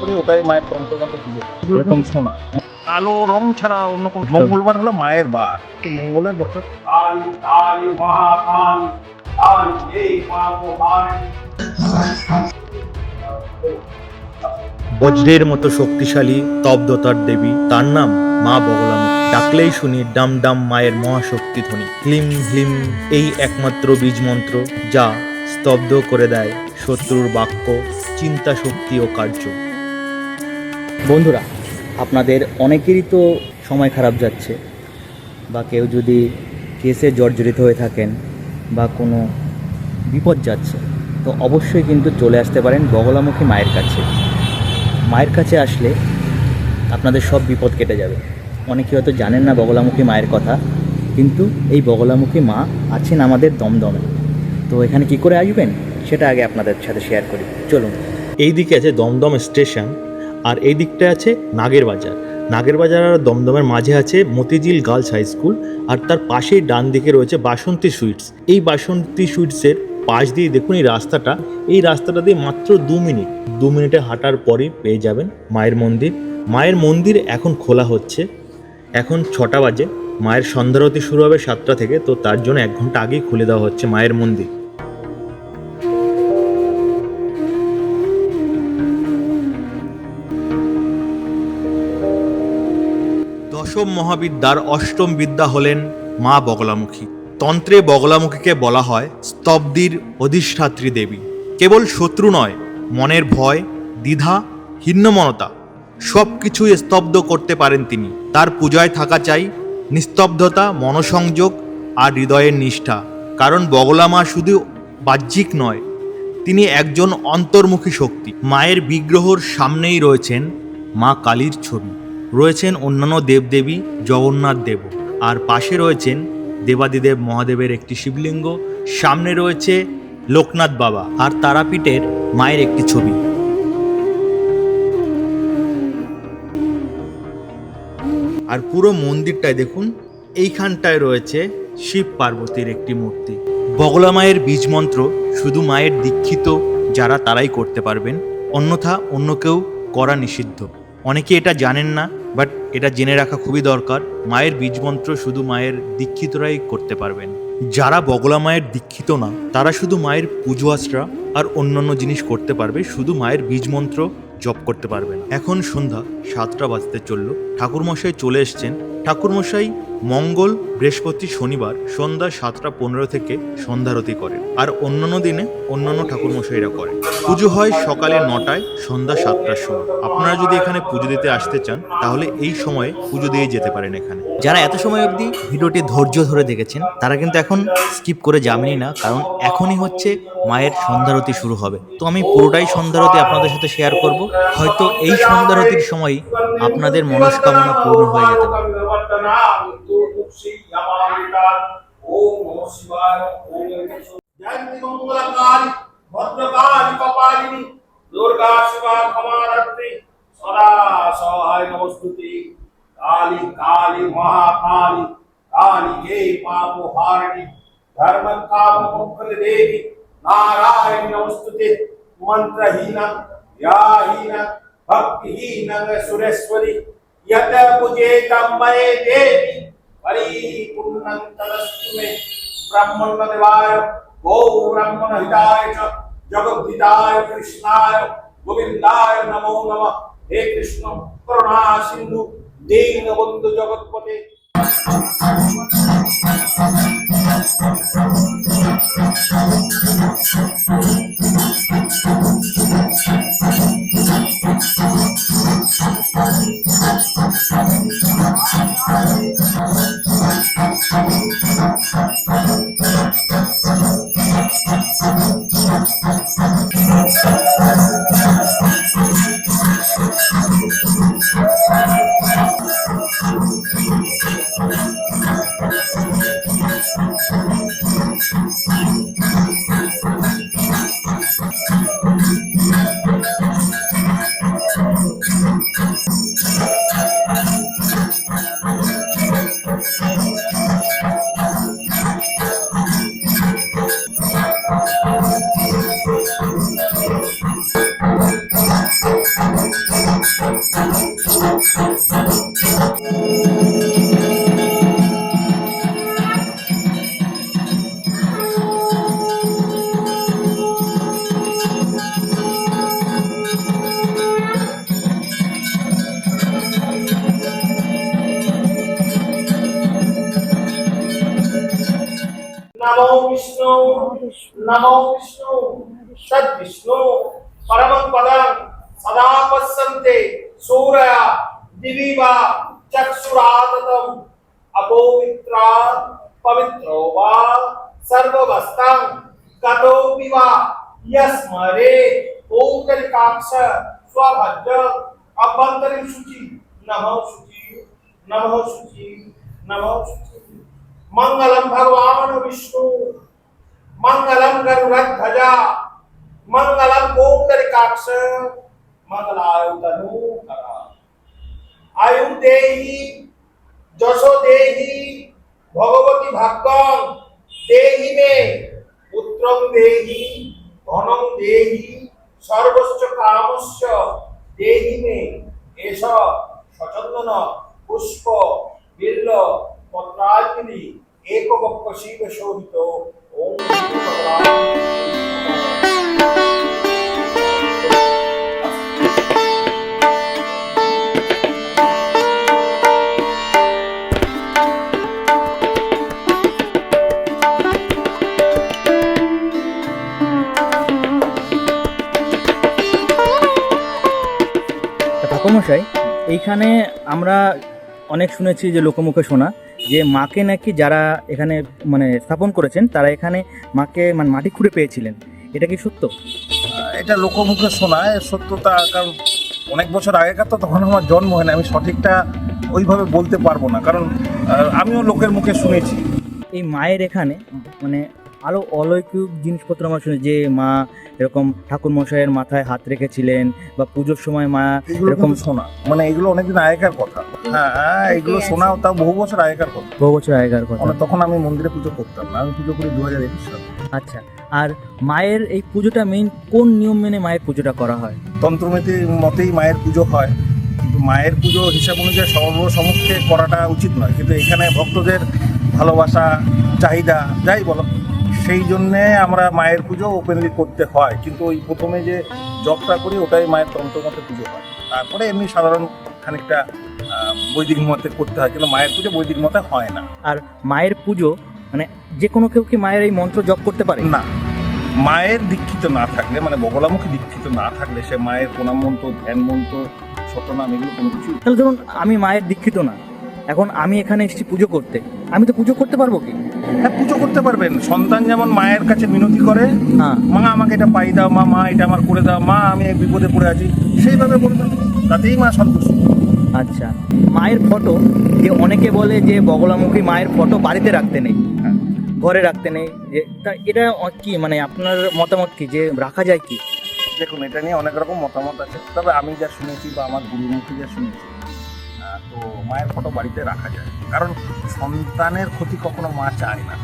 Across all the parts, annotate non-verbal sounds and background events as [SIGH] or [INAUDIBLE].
করি, ওটাই মায়ের পুজো এরকম শোনা কালো রং ছাড়া অন্য মঙ্গলবার হলো মায়ের বার। মঙ্গলের বছর? বজ্রের মতো শক্তিশালী তব্দতার দেবী, তার নাম মা বগলামুখী। ডাকলেই শুনি ডাম ডাম মায়ের মহাশক্তি ধ্বনি। ক্লিম হ্লিম এই একমাত্র বীজ মন্ত্র যা স্তব্ধ করে দেয় শত্রুর বাক্য, চিন্তা শক্তি ও কার্য। বন্ধুরা, আপনাদের অনেকেরই তো সময় খারাপ যাচ্ছে। বা কেউ যদি কেসে জর্জরিত হয়ে থাকেন বা কোনো বিপদ যাচ্ছে, তো অবশ্যই কিন্তু চলে আসতে পারেন বগলামুখী মায়ের কাছে। মায়ের কাছে আসলে আপনাদের সব বিপদ কেটে যাবে। অনেকে হয়তো জানেন না বগলামুখী মায়ের কথা, কিন্তু এই বগলামুখী মা আছেন আমাদের দমদমে। তো এখানে কি করে আসবেন? সেটা আগে আপনাদের সাথে শেয়ার করি। চলুন। এই দিকে আছে দমদম স্টেশন, আর এই দিকটা আছে নাগের বাজার। নাগের বাজার আর দমদমের মাঝে আছে মতিঝিল গার্লস হাই স্কুল, আর তার পাশেই ডান দিকে রয়েছে বাসন্তী সুইটস। এই বাসন্তী সুইটসের পাশ দিয়ে দেখুন এই রাস্তাটা। এই রাস্তাটা দিয়ে মাত্র দু মিনিট। দু মিনিটে হাঁটার পরেই পেয়ে যাবেন মায়ের মন্দির। মায়ের মন্দির এখন খোলা হচ্ছে। এখন ছটা বাজে। মায়ের সন্ধ্যারতি শুরু হবে সাতটা থেকে, তো তার জন্য এক ঘণ্টা আগেই খুলে দেওয়া হচ্ছে মায়ের মন্দির। দশম মহাবিদ্যার অষ্টম বিদ্যা হলেন মা বগলামুখী। তন্ত্রে বগলামুখীকে বলা হয় স্তব্ধির অধিষ্ঠাত্রী দেবী। কেবল শত্রু নয়, মনের ভয়, দ্বিধা হিন্নমনতা সব কিছুই স্তব্ধ করতে পারেন তিনি। তার পূজায় থাকা চাই নিস্তব্ধতা, মনসংযোগ আর হৃদয়ের নিষ্ঠা। কারণ বগলা মা শুধু বাহ্যিক নয়, তিনি একজন অন্তর্মুখী শক্তি। মায়ের বিগ্রহর সামনেই রয়েছেন মা কালীর ছবি। রয়েছেন অন্যান্য দেবদেবী জগন্নাথ দেব। আর পাশে রয়েছেন দেবাদিদেব মহাদেবের একটি শিবলিঙ্গ। সামনে রয়েছে লোকনাথ বাবা আর তারাপীঠের মায়ের একটি ছবি। আর পুরো মন্দিরটায় দেখুন, এইখানটায় রয়েছে শিব পার্বতীর একটি মূর্তি। বগলা মায়ের বীজ মন্ত্র শুধু মায়ের দীক্ষিত যারা তারাই করতে পারবেন, অন্যথা অন্য কেউ করা নিষিদ্ধ। অনেকে এটা জানেন না এটা জেনে রাখা খুবই দরকার, মায়ের বীজ মন্ত্র শুধু মায়ের দীক্ষিতরাই করতে পারবেন। যারা বগলা মায়ের দীক্ষিত না, তারা শুধু মায়ের পুজো আশ্রা আর অন্যান্য জিনিস করতে পারবে, শুধু মায়ের বীজ মন্ত্র জপ করতে পারবেন এখন সন্ধ্যা সাতটা বাজতে চলল, ঠাকুরমশাই চলে এসছেন। ঠাকুরমশাই মঙ্গল বৃহস্পতি শনিবার সন্ধ্যা সাতটা পনেরো থেকে সন্ধ্যারতি করেন। আর অন্যান্য দিনে অন্যান্য ঠাকুরমশাইরা করেন। পুজো হয় সকালে নটায় সন্ধ্যা সাতটার সময়। আপনারা যদি এখানে পুজো দিতে আসতে চান তাহলে এই সময়ে পুজো দিয়ে যেতে পারেন এখানে। যারা এত সময় অবধি ভিডিওটি ধৈর্য ধরে দেখেছেন তারা কিন্তু এখন স্কিপ করে যাবেনই না কারণ এখনই হচ্ছে মায়ের সন্ধ্যারতি শুরু হবে। তো আমি পুরোটাই সন্ধ্যারতি আপনাদের সাথে শেয়ার করব। হয়তো এই সন্ধ্যারতির সময় আপনাদের মনস্কামনা পূর্ণ হয়ে যেতে পারে। ওম নমঃ শিবায় ওম ಮಂತ್ರಹೀನ ಯಾಹೀನ ಭಕ್ತಿಹೀನ ಸುರೇಶ್ವರಿ ಯತ ಪೂಜೆ ಕಂಬಯೇ ದೇವಿ ಪರಿಪೂರ್ಣಂ ತದಸ್ತು ಮೇ ಬ್ರಹ್ಮಣ್ಣ ದೇವಾಯ ಓ ಬ್ರಹ್ಮಣ ಹಿತಾಯ ಚ ಜಗದ್ದಿತಾಯ ಕೃಷ್ಣಾಯ গোবিন্দায় নমো নম হে কৃষ্ণ করুণা সিন্ধু দীন বন্ধু জগৎপতে Thank you. नमो विष्णु सद विष्णु परमं पदं सदा पश्यन्ते सूर्य, दिविवा चक्षुराततम् अपवित्रा पवित्रो वा, सर्ववस्तं कतोऽपि वा। यस्मरे ओंकारिकाक्ष स्वभद्र अभ्यन्तरीं शुचि नमः शुचि नमः शुचि नमः शुचि। मंगलम भगवान विष्णु। मंगलम गरुड़ध्वजा मंगलम गोमकरिकाक्ष मंगलायु तनु आयु देहि যশো দেহি ভগবতী ভাগ্যম দেহি মে পুত্রং দেহি ধনং দেহি সর্বস্ব কামস্য দেহি মে এষ সচন্দন পুষ্প বিল্ল পত্রাঞ্জলি একবক্ষ শিব শোভিত ওম তা ঠাকুমশাই এইখানে আমরা অনেক শুনেছি যে লোকমুখে শোনা যে মাকে নাকি যারা এখানে মানে স্থাপন করেছেন তারা এখানে মাকে মানে মাটি খুঁড়ে পেয়েছিলেন। এটা কি সত্য? এটা লোকমুখে শোনা সত্যতা কারণ অনেক বছর আগেকার তো তখন আমার জন্ম হয় না আমি সঠিকটা ওইভাবে বলতে পারব না। কারণ আমিও লোকের মুখে শুনেছি। এই মায়ের এখানে মানে আরও অলৌকিক জিনিসপত্র আমরা শুনি যে মা এরকম ঠাকুর মশাইয়ের মাথায় হাত রেখেছিলেন বা পুজোর সময় মা এরকম শোনা। মানে এগুলো অনেকদিন আগেকার কথা। হ্যাঁ এগুলো শোনা তাও বহু বছর আগেকার কথা। বহু বছর আগেকার কথা। মানে তখন আমি মন্দিরে পুজো করতাম না আমি পুজো করি দু হাজার একুশ সালে। আচ্ছা আর মায়ের এই পুজোটা মেইন কোন নিয়ম মেনে মায়ের পুজোটা করা হয়? তন্ত্রনীতির মতেই মায়ের পুজো হয়। কিন্তু মায়ের পুজো হিসাব অনুযায়ী সর্বসমক্ষে করাটা উচিত নয়। কিন্তু এখানে ভক্তদের ভালোবাসা চাহিদা যাই বলো সেই জন্যে আমরা মায়ের পুজো ওপেনলি করতে হয়। কিন্তু ওই প্রথমে যে জবটা করি ওটাই মায়ের তন্ত্র মতে পুজো হয়। তারপরে এমনি সাধারণ খানিকটা বৈদিক মতে করতে হয় কিন্তু মায়ের পুজো বৈদিক মতে হয় না। আর মায়ের পুজো মানে যে কোনো কেউ কি মায়ের এই মন্ত্র জপ করতে পারে? না। মায়ের দীক্ষিত না থাকলে মানে বগলামুখী দীক্ষিত না থাকলে সে মায়ের প্রণাম মন্ত্র ধ্যান মন্ত্র শতনাম এগুলো কোনো কিছু তাহলে ধরুন আমি মায়ের দীক্ষিত না। এখন আমি এখানে এসেছি পুজো করতে। আমি তো পুজো করতে পারব কি? হ্যাঁ পুজো করতে পারবেন। সন্তান যেমন মায়ের কাছে মিনতি করে হ্যাঁ। মা আমাকে এটা পাই দাও মা মা এটা আমার করে দাও মা আমি এক বিপদে পড়ে আছি। সেইভাবে বলবেন। তাতেই মা সন্তুষ্ট। আচ্ছা। মায়ের ফটো যে অনেকে বলে যে বগলামুখী মায়ের ফটো বাড়িতে রাখতে নেই হ্যাঁ। ঘরে রাখতে নেই যে তা এটা কি মানে আপনার মতামত কি যে রাখা যায় কি? দেখুন এটা নিয়ে অনেক রকম মতামত আছে। তবে আমি যা শুনেছি বা আমার গুরুমুখী যা শুনেছি তো মায়ের ফটো বাড়িতে রাখা যায়। কারণ সন্তানের ক্ষতি কখনো মা চায় না।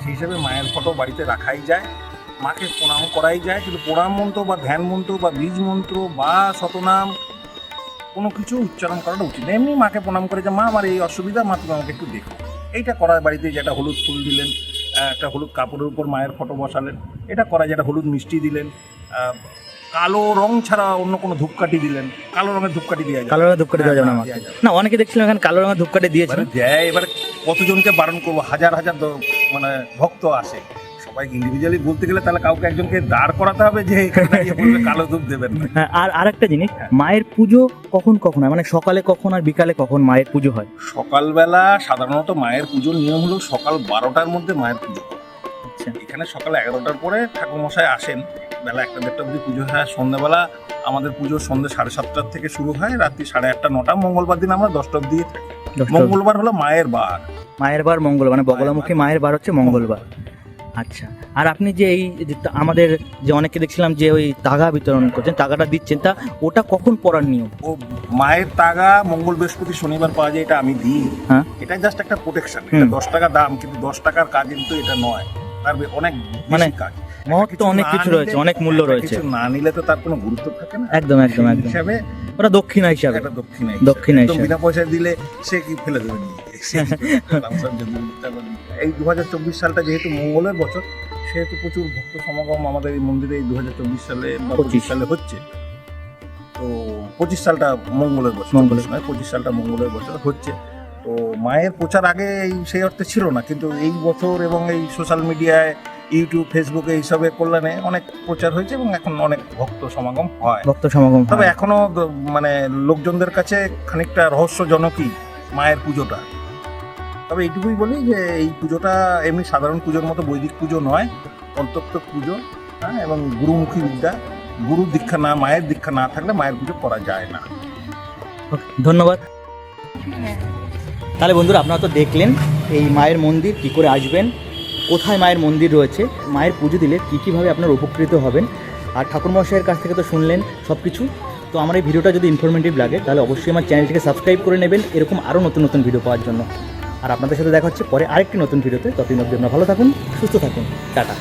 সেই হিসেবে মায়ের ফটো বাড়িতে রাখাই যায়। মাকে প্রণাম করাই যায়। কিন্তু প্রণাম মন্ত্র বা ধ্যান মন্ত্র বা বীজ মন্ত্র বা শতনাম কোনো কিছু উচ্চারণ করাটা উচিত না। এমনি মাকে প্রণাম করে যে, মা, আমার এই অসুবিধা, মা, তুমি আমাকে একটু দেখো। এইটা করার বাড়িতে যেটা হলুদ ফুল দিলেন একটা হলুদ কাপড়ের উপর মায়ের ফটো বসালেন, এটা করা যেটা হলুদ মিষ্টি দিলেন কালো রং ছাড়া অন্য কোনো ধূপকাঠি দিলেন? কালো রঙের ধূপকাঠি দেওয়া যায় কালো রঙের ধূপকাঠি দেওয়া যাবে না হ্যাঁ, না অনেকে দেখছিলাম এখানে কালো রঙের ধূপকাঠি দিয়েছে দেয় এবারে কতজনকে বারণ করব? হাজার হাজার মানে ভক্ত আসে। সবাই ইন্ডিভিজুয়ালি বলতে গেলে তাহলে কাউকে একজনকে দাঁড় করাতে হবে যে কালো ধূপ দেবেন। [LAUGHS] হ্যাঁ আর আরেকটা জিনিস হ্যাঁ। মায়ের পুজো কখন কখন হয়? মানে সকালে কখন আর বিকালে কখন মায়ের পুজো হয়? সকালবেলা সাধারণত মায়ের পুজোর নিয়ম হলো সকাল বারোটার মধ্যে মায়ের পুজো করা। আচ্ছা এখানে সকাল এগারোটার পরে ঠাকুরমশাই আসেন। বেলা একটা দেড়টা অবধি পুজো হয়। সন্ধ্যাবেলা আমাদের পুজো সন্ধ্যে সাড়ে সাতটার থেকে শুরু হয়। রাত্রি সাড়ে আটটা নটা মঙ্গলবার দিন আমরা দশটা অবধি মঙ্গলবার হলো মায়ের বার। মায়ের বার মঙ্গলবার মানে বগলামুখী মায়ের বার হচ্ছে মঙ্গলবার। আচ্ছা। আর আপনি যে এই যে আমাদের যে অনেকে দেখছিলাম যে ওই তাগা বিতরণ করছেন তাগাটা দিচ্ছেন তা ওটা কখন পড়ার নিয়ম? ও মায়ের তাগা মঙ্গল বৃহস্পতি শনিবার পাওয়া যায় এটা আমি দিই। হ্যাঁ। এটা জাস্ট একটা প্রোটেকশন। এটা দশ টাকা দাম কিন্তু দশ টাকার কাজ কিন্তু এটা নয়। তার অনেক মানে মহত্ব অনেক কিছু রয়েছে অনেক মূল্য রয়েছে। না নিলে তো তার কোনো গুরুত্ব থাকে না। একদম একদম একদম। হিসাবে ওটা দক্ষিণা হিসাবে। দক্ষিণা দক্ষিণা হিসাবে। বিনা পয়সা দিলে সে কি ফেলে দেবে। [LAUGHS] এই দু হাজার চব্বিশ সালটা যেহেতু মঙ্গলের বছর সেহেতু প্রচুর ভক্ত সমাগম আমাদের এই মন্দিরে এই দু হাজার চব্বিশ সালে বা পঁচিশ। সালে হচ্ছে। তো পঁচিশ সালটা মঙ্গলের বছর মঙ্গলের। নয় পঁচিশ সালটা মঙ্গলের বছর হচ্ছে। তো মায়ের প্রচার আগে এই সেই অর্থে ছিল না কিন্তু এই বছর এবং এই সোশ্যাল মিডিয়ায় ইউটিউব ফেসবুকে এইসবের কল্যাণে অনেক প্রচার হয়েছে এবং এখন অনেক ভক্ত সমাগম হয়। ভক্ত সমাগম তবে হয়। এখনও মানে লোকজনদের কাছে খানিকটা রহস্যজনকই মায়ের পুজোটা। তবে এইটুকুই বলি যে এই পুজোটা এমনি সাধারণ পুজোর মতো বৈদিক পুজো নয় অন্তত পুজো হ্যাঁ এবং গুরুমুখী বিদ্যা গুরু দীক্ষা না মায়ের দীক্ষা না থাকলে মায়ের পুজো করা যায় না। ওকে, ধন্যবাদ। তাহলে বন্ধুরা আপনারা তো দেখলেন এই মায়ের মন্দির, কি করে আসবেন, কোথায় মায়ের মন্দির রয়েছে, মায়ের পুজো দিলে কী কীভাবে আপনারা উপকৃত হবেন, আর ঠাকুরমশাইয়ের কাছ থেকে তো শুনলেন সব কিছু তো আমার এই ভিডিওটা যদি ইনফরমেটিভ লাগে, তাহলে অবশ্যই আমার চ্যানেলটিকে সাবস্ক্রাইব করে নেবেন, এরকম আরও নতুন নতুন ভিডিও পাওয়ার জন্য। আর আপনাদের সাথে দেখা হচ্ছে পরে আরেকটি নতুন ভিডিওতে ততদিন অবধি আপনারা ভালো থাকুন, সুস্থ থাকুন, টাটা।